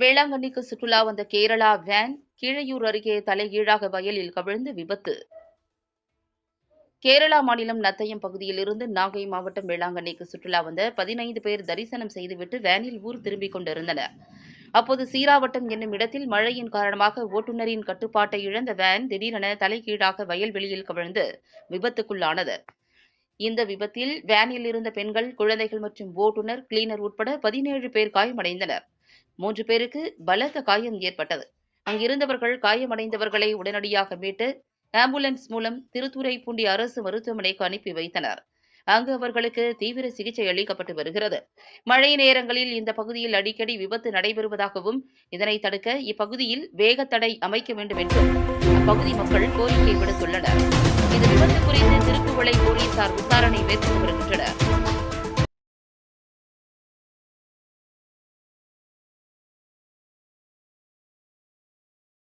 வேளாங்கண்ணிக்கு சுற்றுலா வந்த கேரளா வேன் கீழையூர் அருகே தலைகீழாக வயலில் கவிழ்ந்து விபத்து. கேரளா மாநிலம் நத்தயம் பகுதியிலிருந்து நாகை மாவட்டம் வேளாங்கண்ணிக்கு சுற்றுலா வந்த பதினைந்து பேர் தரிசனம் செய்துவிட்டு வேனில் ஊர் திரும்பிக் கொண்டிருந்தனர். அப்போது சீராவட்டம் என்னும் இடத்தில் மழையின் காரணமாக ஓட்டுநரின் கட்டுப்பாட்டை இழந்த வேன் திடீரென தலைகீழாக வயல்வெளியில் கவிழ்ந்து விபத்துக்குள்ளானது. இந்த விபத்தில் வேனில் இருந்த பெண்கள் குழந்தைகள் மற்றும் ஓட்டுநர் கிளீனர் உட்பட பதினேழு பேர் காயமடைந்தனர். மூன்று பேருக்கு பலத்த காயம் ஏற்பட்டது. அங்கிருந்தவர்கள் காயமடைந்தவர்களை உடனடியாக மீட்டு ஆம்புலன்ஸ் மூலம் திருத்துறைப்பூண்டி அரசு மருத்துவமனைக்கு அனுப்பி வைத்தனர். அங்கு அவர்களுக்கு தீவிர சிகிச்சை அளிக்கப்பட்டு வருகிறது. மழை நேரங்களில் இந்த பகுதியில் அடிக்கடி விபத்து நடைபெறுவதாகவும் இதனை தடுக்க இப்பகுதியில் வேகத்தடை அமைக்க வேண்டும் என்றும் அப்பகுதி மக்கள் கோரிக்கை விடுத்துள்ளனர். இது விபத்து குறித்து திருக்குவளை போலீசார் விசாரணை மேற்கொண்டு வருகின்றனர்.